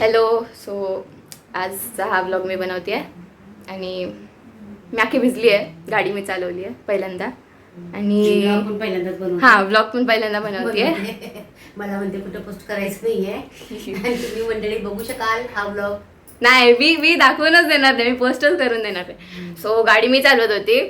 Hello so आजचा हा blog मी बनवते आहे आणि मी अख्खी भिजली आहे गाडी मी चालवली आहे पहिल्यांदा. आणि हा ब्लॉग पण पहिल्यांदा बनवते. मला म्हणते कुठं पोस्ट करायचं नाहीये. आणि तुम्ही मंडळी बघू शकाल हा ब्लॉग नाही मी मी दाखवूनच देणार नाही मी पोस्टच करून देणार आहे सो गाडी मी चालवत होती.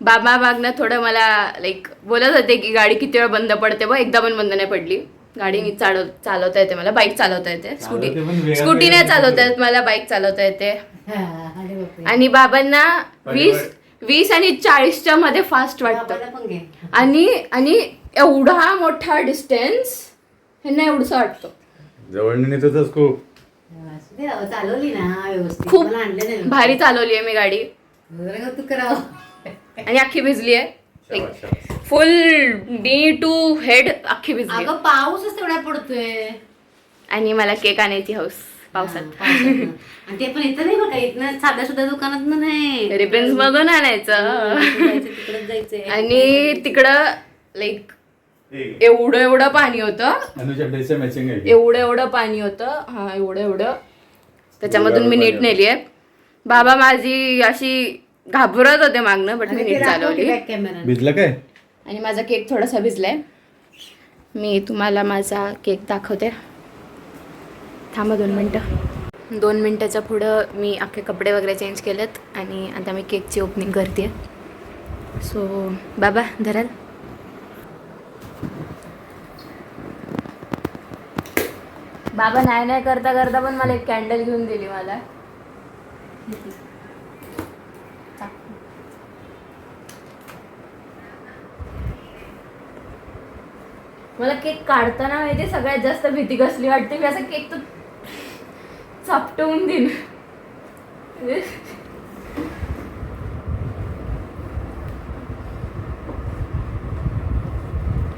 बाबा मागनं थोडं मला लाईक बोलत होते की गाडी किती वेळ बंद पडते बघ एकदा पण बंद नाही पडली. गाडी नीट चालव चालवता येते मला बाईक चालवता येते. स्कूटी चालवते पण वेगात स्कूटी नाही वेगात चालवता येत मला बाईक चालवता येते. आणि बाबांना वीस वीस आणि चाळीसच्या मध्ये फास्ट वाटतं. आणि आणि एवढा मोठा डिस्टन्स ह्यांना एवढंसं वाटतं. जवळ खूप. चालवली ना व्यवस्थित. खूप मला आणलं नाही. भारी चालवली आहे मी गाडी. आणि अख्खी भिजली आहे. फुल डी टू हेड अख्खी भिजली. आहे. अगं पाऊसच तेवढा पडतोय. आणि मला केक आणायची हौस पावसात. हा. आणि ते पण इथं नाही बघा इथनं साध्या सुद्धा दुकानात नाही. रिबन्स मधून आणायचं. तिकडे जायचंय. आणि तिकडं लाईक एवढं एवढं पाणी होतं. मॅचिंग एवढं एवढं पाणी होतं. हा एवढं एवढं. त्याच्यामधून मी नीट नेली आहे बाबा माझी अशी घाबरत होते मागणं बट मी नीट चालवली. भिजलं काय? आणि माझा केक थोडासा भिजलाय. मी तुम्हाला माझा केक दाखवते. थांबा दोन मिनटं. दोन मिनटाच्या पुढं मी अख्खे कपडे वगैरे चेंज केलेत आणि आता मी केकची ओपनिंग करते सो बाबा धराल. बाबा नाही नाही करता करता पण मला एक कॅन्डल घेऊन दिली मला. मला केक काढताना माहिती सगळ्यात जास्त भीती कसली वाटते? मी असं केक तर चापटवून देईन.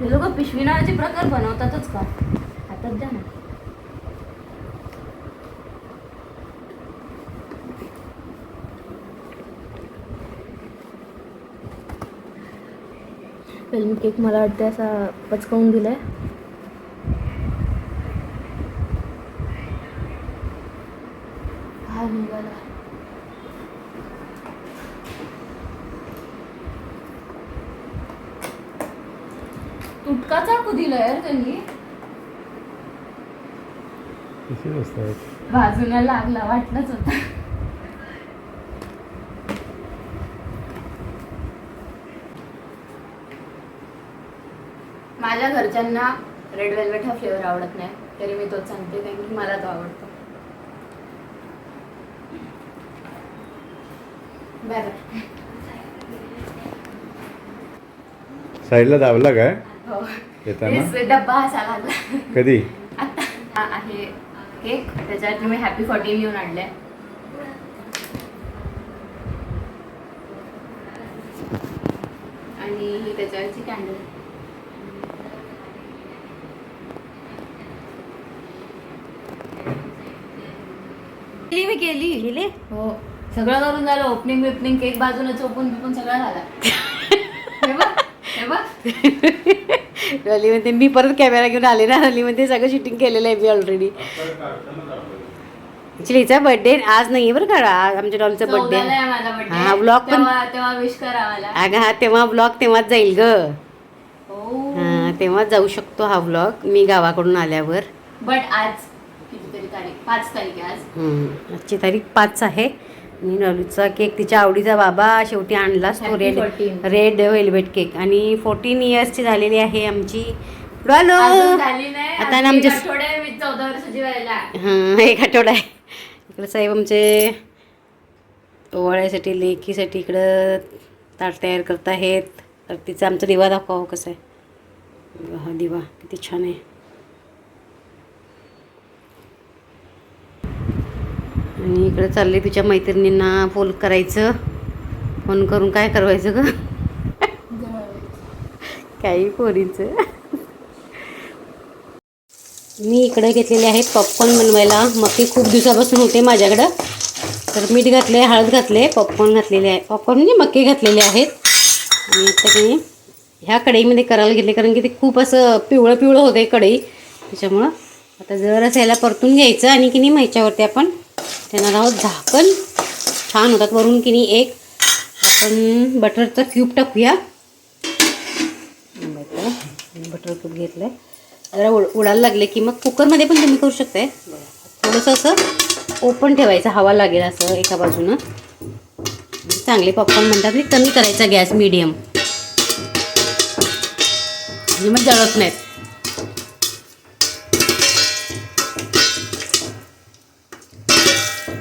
हे लोक पिशवी नावाचे प्रकार बनवतातच का? हातात द्या ना. फिल्म केक मला वाटते असा पचकावून दिलाय. हा निघाला. तुटका चाकू दिला यार त्यांनी. बाजूला लागला वाटलंच होता. माझ्या घरच्यांना रेड वेल्वेट हा फ्लेवर आवडत नाही. तरी मी तोच सांगते कारण की मला तो आवडतो. बाय बाय साईडला दाबला काय? हो. येताना? तेच डब्बा असा लागला. कधी? आता. हा आहे केक त्याच्यावरती मी हॅपी फोर्टीन लिहून आणलंय आणि ही त्याच्यावरची कॅन्डल केली मी केली गेले? हो. सगळं करून झालं. ओपनिंग बिपनिंग केक बाजूला चोपून बिपून सगळं झालं. हे बघ हे बघ. रली म्हणते मी परत कॅमेरा घेऊन आले ना रली म्हणते सगळं शूटिंग केलेलं आहे मी ऑलरेडी ऍक्च्युली हिचा बर्थडे आज नाही बरं का आज आमच्या डॉलीचा बर्थडे आहे. माझा birthday. हा, vlog पण- तेव्हा तेव्हा विश करा मला अगं हा तेव्हा ब्लॉग तेव्हाच जाईल ग. हो. हा तेव्हाच जाऊ शकतो हा ब्लॉग मी गावाकडून आल्यावर. बट आज तारीख पाच तारीख आहे आज. हम्म, आजची तारीख पाच आहे. आणि डॉलीचा केक तिच्या आवडीचा बाबा शेवटी आणलाच तो Happy red 14. Red velvet cake आणि फोर्टीन इयर्सची झालेली आहे आमची डॉलो अजून झाली नाही. आता ना आमचे- आठवडे मी चौदा वर्षाची व्हायला हां एक आठवडा आहे. इकडं साहेब आमचे ओवाळ्यासाठी लेकीसाठी इकडं ताट तयार करत आहेत. तर तिचा आमचा दिवा दाखवा कसं आहे. हा दिवा किती छान आहे. आणि इकडं चालले तिच्या मैत्रिणींना फोन करायचं. फोन करून काय करवायचं ग? काही पोरीचं. मी इकडे घेतलेले आहे पॉपकॉर्न बनवायला. मग ते खूप दिवसापासून होते माझ्याकडं. तर मीठ घातले हळद घातले पॉपकॉर्न घातलेले आहे. पॉपकॉर्न म्हणजे मक्के घातलेले आहेत. आणि आता की ह्या कढईमध्ये करायला घेतले कारण की ते खूप असं पिवळं पिवळं होतं आहे कढई. त्याच्यामुळं आता जर ह्याला परतून घ्यायचं आणि की नाही ह्याच्यावरती आपण त्यांना आहोत झाकण. छान होतात वरून की नाही एक. आपण बटरचं क्यूब टाकूया. बटर क्यूब घेतलं आहे जरा उड उडायला लागले की मग कुकरमध्ये पण तुम्ही करू शकताय. थोडंसं असं ओपन ठेवायचं हवा लागेल असं एका बाजूनं. चांगले पॉपकॉर्न म्हणतात की कमी करायचा गॅस मीडियम म्हणजे मग जळत नाहीत.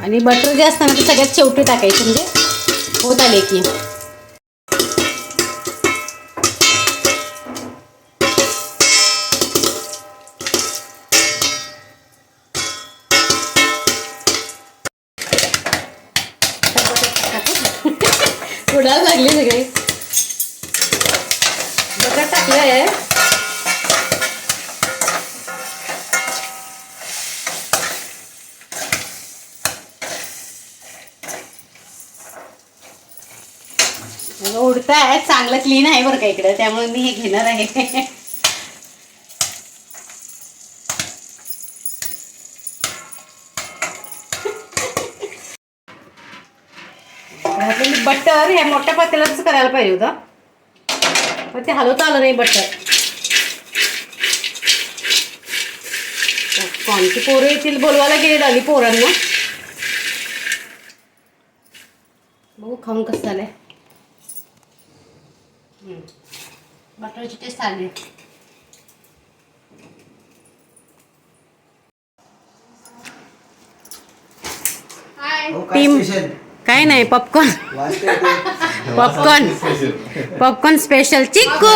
आणि बटर जे असतं ना ते सगळ्यात शेवटी टाकायचं म्हणजे होत आले की. उडायला लागले सगळे बटर टाकलं आहे उडता आहे चांगलं क्लीन आहे बरं का इकडं. त्यामुळे मी हे घेणार आहे. बटर ह्या मोठ्या पातेलाच करायला पाहिजे होतं. पण ते हलवता आलं नाही बटर कोणती पोरं येतील बोलवायला गेले आली पोरांना. बघू खाऊन कसं झालंय. बटरची टेस्ट आली काय टीम. स्पेशल काय नाही पॉपकॉर्न पॉपकॉर्न पॉपकॉर्न स्पेशल चिकू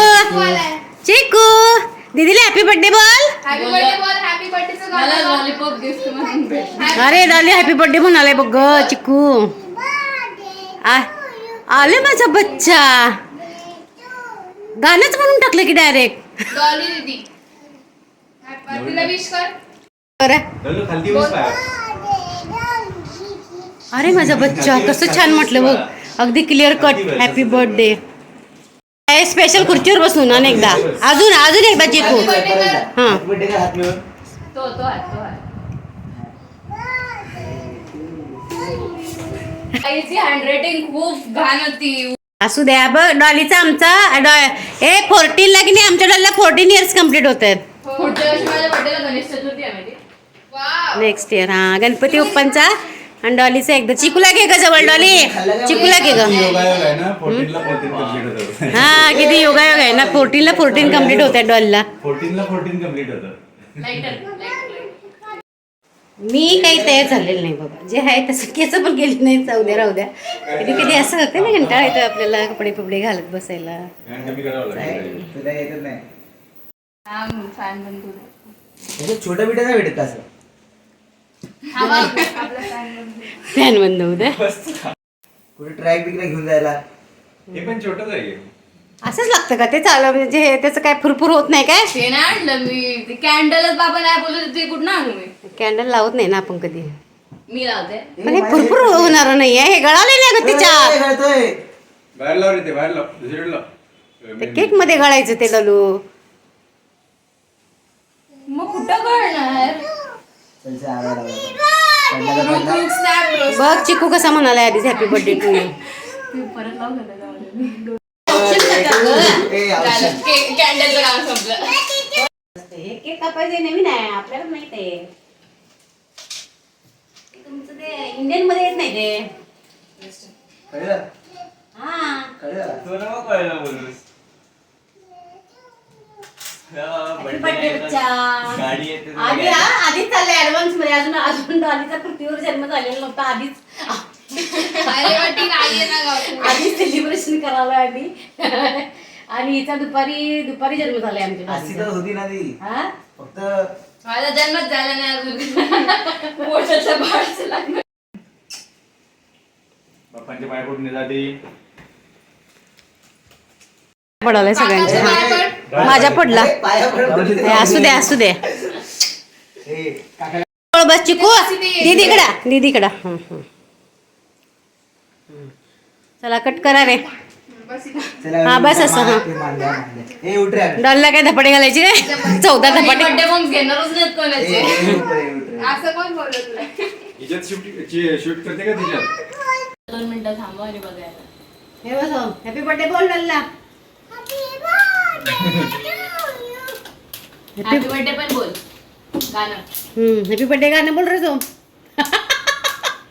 चिकू दीदीला हॅपी बर्थडे बोल. अरे डाली हॅपी बर्थडे म्हणून आलाय बघ चिकू आ- आले माझा बच्चा. गाणंच म्हणून टाकलं की डायरेक्ट डॉली दीदी. तिला विश कर. बरं. खालती बस पाय अरे माझा बच्चा कसं छान म्हटलं बघ. अगदी clear cut happy birthday special खुर्चीवर बसून अनेकदा अजून अजून एकदा चिकू. हाँ. तो तो आहे तो आहे. आईची हँडरायटिंग खूप घाण होती. असू द्या बघ डॉलीचा आमचा डॉ- ए फोर्टीन ला की नाही आमच्या डॉलीला फोर्टीन इयर्स कंप्लीट होत आहेत पुढच्या वर्षी माझ्या बर्थडेला गणेश चतुर्थी आहे माहिती वाव नेक्स्ट इयर हा गणपती उप्पांचा आणि डॉलीचा एकदा चिकूला घे ग जवळ डॉली. चिकूला घे ग. योगायोग आहे ना? फोर्टीनला फोर्टीन कंप्लीट होतं हा किती योगायोग आहे ना? फोर्टीनला फोर्टीन कंप्लीट होत आहे डॉलला. फोर्टीनला फोर्टीन कंप्लीट होतं मी काही तयार झालेलं नाही बाबा. जे आहे तसं केस पण गेली नाही जाऊ द्या राहू द्या. कधी कधी असं होतं ना कंटाळा येतो आपल्याला कपडे फपडे घालत बसायला. आणि कमी करावं लागेल तुला येतच नाही फॅन बंधू म्हणजे छोटं बिटं नाही भेटत असं फॅन बंद होऊ द्या. कुठे ट्रॅक बिकला घेऊन जायला? हे पण छोटंच आहे. असंच लागतं का? ते चालू म्हणजे हे त्याचं काय फुरफुर होत नाही काय? ते नाही आणलं मी. ते कॅन्डलच बाबा नाही बोलत ते कुठं आणू मी? कॅन्डल लावत नाही ना आपण कधी. मी लावते. पण हे फुरफुर होणार नाही हे गळाले नाही ग तिच्या. ए, गळतोय. बाहेर लाव रे ते बाहेर लाव. दुसरीकडे लाव. केकमध्ये गळायचं ते डलू मग कुठं कळणार बघ चिकू कसा म्हणाला आधीच हॅपी बर्थडे टू परत लाव घालायला ए, औषध. कॅन्डलचं काम संपलं. हे केक कापायचे नवीन आहे आपल्याला माहीत आहे. ते तुमचं ते इंडियनमध्ये येत नाही ते. कळलं? हा. कळलं? आधी आधीच चाललंय ऍडव्हान्समध्ये. अजून अजून डॉलीचा पृथ्वीवर जन्म झालेला नव्हता आधीच. आधीच सेलिब्रेशन करावं आम्ही. आणि हिचा दुपारी दुपारी जन्म झालाय आमच्या. होती ना ती. हा? फक्त माझा जन्मच झाला नाही अजून. पोटाचं बाळचं लागलं बाप्पांच्या पाय पडून जाते पडवलंय सगळ्यांच्या. माझ्या पडला. असू दे असू दे. बस चिकू. दीदीकडा दीदीकडा हं, हं. चला कट करा रे. चला हा, बस असं, हा. ए उठ रे. डॉलला काय धपाटे घालायचे रे? चौदा धपाटे. बर्थडे बॉम्ब घेणारच नाहीत ए, कोणाचे. ए, उठ रे, उठ रे. असं कोण बोलत तुला हिच्यात शूट शूट करते का तिच्यात? दोन मिनिटं थांबवा आणि बघायला. हे बस हॅपी बर्थडे बोल डॉलला. हॅपी बर्थडे पण बोल. गाणं. हॅपी बर्थडे गाणं बोल रे सोम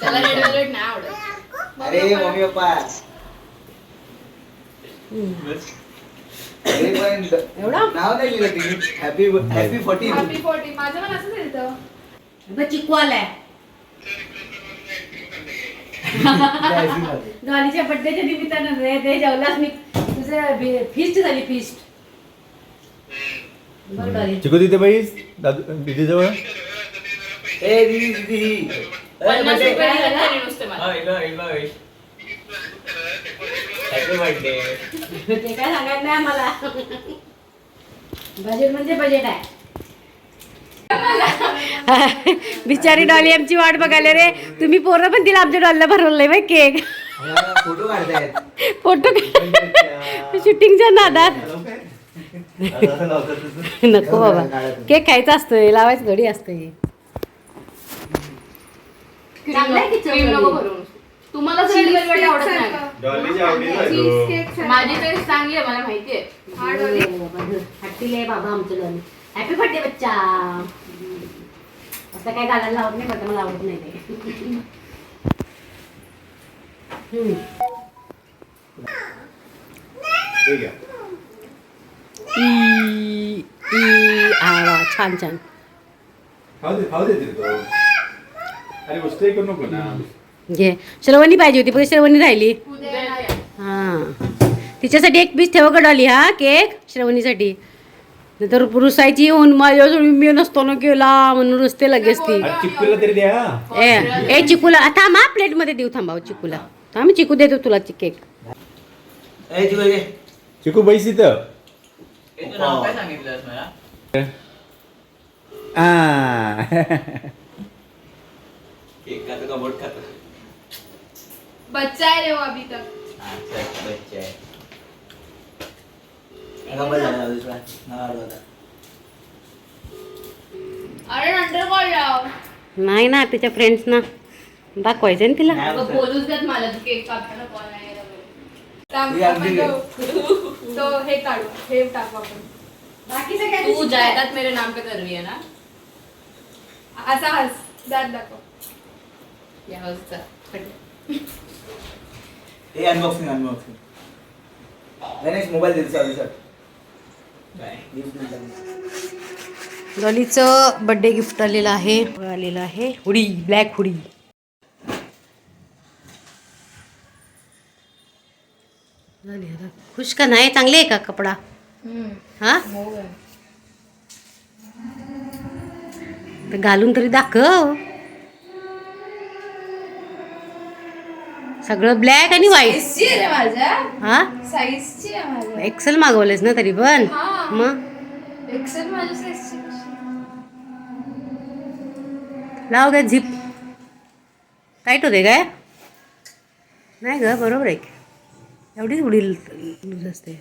त्याला रेड वेलवेट नाही आवडत. अरे मम्मी पप्पा. पण एवढा? नाव नाही लिहिलं तिने. Happy happy fourteen happy forty माझं पण असंच येतं बघ चिकू आलाय डॉलीच्या बर्थडेच्या निमित्तानं रे ते जेवलास मी. तुझं फिस्ट झाली फिस्ट डॉली. चिकू तिथे बाई दादू दिदी जवळ ए दीदी दीदी. पन्नास birthday. रुपये दिले तरी नुसते मला. हॅपी बर्थडे ते काय सांगायचं नाही मला बजेट म्हणजे बजेट आहे. बिचारी डॉली आमची वाट बघायला रे. तुम्ही पोरं पण तिला आमच्या डॉलला भरवलंय बाई केक. फोटो काढतायत. फोटो शूटिंगच्या नादात. नको बाबा. केक खायचा असतोय लावायचं घडी असतोय. चांगलं आहे की क्रीम नको चवळी? भरून. तुम्हाला रेड वेलवेट आवडत नाही. आवडीचा माझी टेस्ट चांगली आहे मला माहिती आहे. हट्टील आहे बाबा आमचं डॉली. हॅपी बर्थडे बच्चा. असं काय घालायला लावत नाही बट मला आवडत नाही ते. हम्म. ई ई आ वा, छान छान. खाऊ दे खाऊ दे तिथे. तो अरे वस्तू करू नको ना घे. श्रवणी पाहिजे होती पण श्रवणी राहिली. हा. तिच्यासाठी एक पीस ठेव का डॉली हा केक श्रवणीसाठी तर रुसायची होऊन माझ्याजवळ मी नसतो ना केला म्हणून रुसते लगेच ती. ए ए चिकूला थांब हा प्लेटमध्ये देऊ थांबाव चिकूला थांब चिकू देतो तुला ची- केक. ए चिकू बैस इथं. नाव काय. केक का तो बोट खातो? बच्चा है रे वो अभी तक. अच्छा बच्चा आहे. गप्पा झाला दुसरा नाव आठवता अरे नंतर कॉल लाव नाही ना तिच्या फ्रेंड्सना दाखवायचं ना तिला. नाही. बोलूच देत मला तू केक कापताना कॉल नाही यायला पाहिजे. थांब, हे अगदी आपण तो- तो हे काढू हे टाकू आपण. तू जायदाद मेरे नाम पे कर रही है ना? असा हस दात दाखव. या हसचा हे अनबॉक्सिंग अनबॉक्सिंग गणेश मोबाईल देतो चालू सर काय गिफ्ट दिलं डॉलीचं बर्थडे गिफ्ट आलेलं आहे. आलेलं आहे. Hoodie black hoodie. खुश का नाही? चांगले आहे का कपडा? हा? तर घालून तरी दाखव. सगळं ब्लॅक आणि व्हाईट हा? एक्सेल मागवलेस ना तरी पण. हा. मग? एक्सेल लाव काय झिप टाईट होते काय? नाही ग बरोबर आहे. एवढीच उडी लूज असते.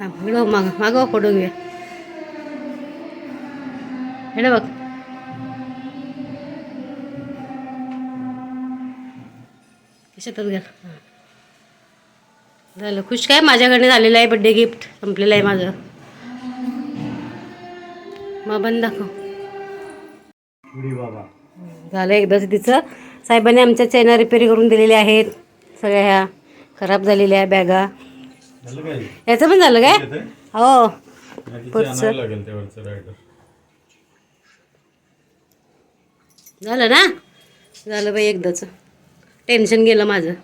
हा माग मागवा फोटो घेऊया. हेडे बघ. घाल हां. झालं. खुश काय? माझ्याकडे झालेलं आहे बड्डे गिफ्ट संपलेलं आहे माझं. मग बंद दाखव. बाबा. झालं एकदाच तिचं. साहेबांनी आमच्या चैना रिपेअरी करून दिलेल्या आहेत. सगळ्या ह्या खराब झालेल्या बॅगा. झालं काय? याचं पण झालं काय? हो. झालं ना? झालं बाई एकदाच. टेन्शन गेलं माझं.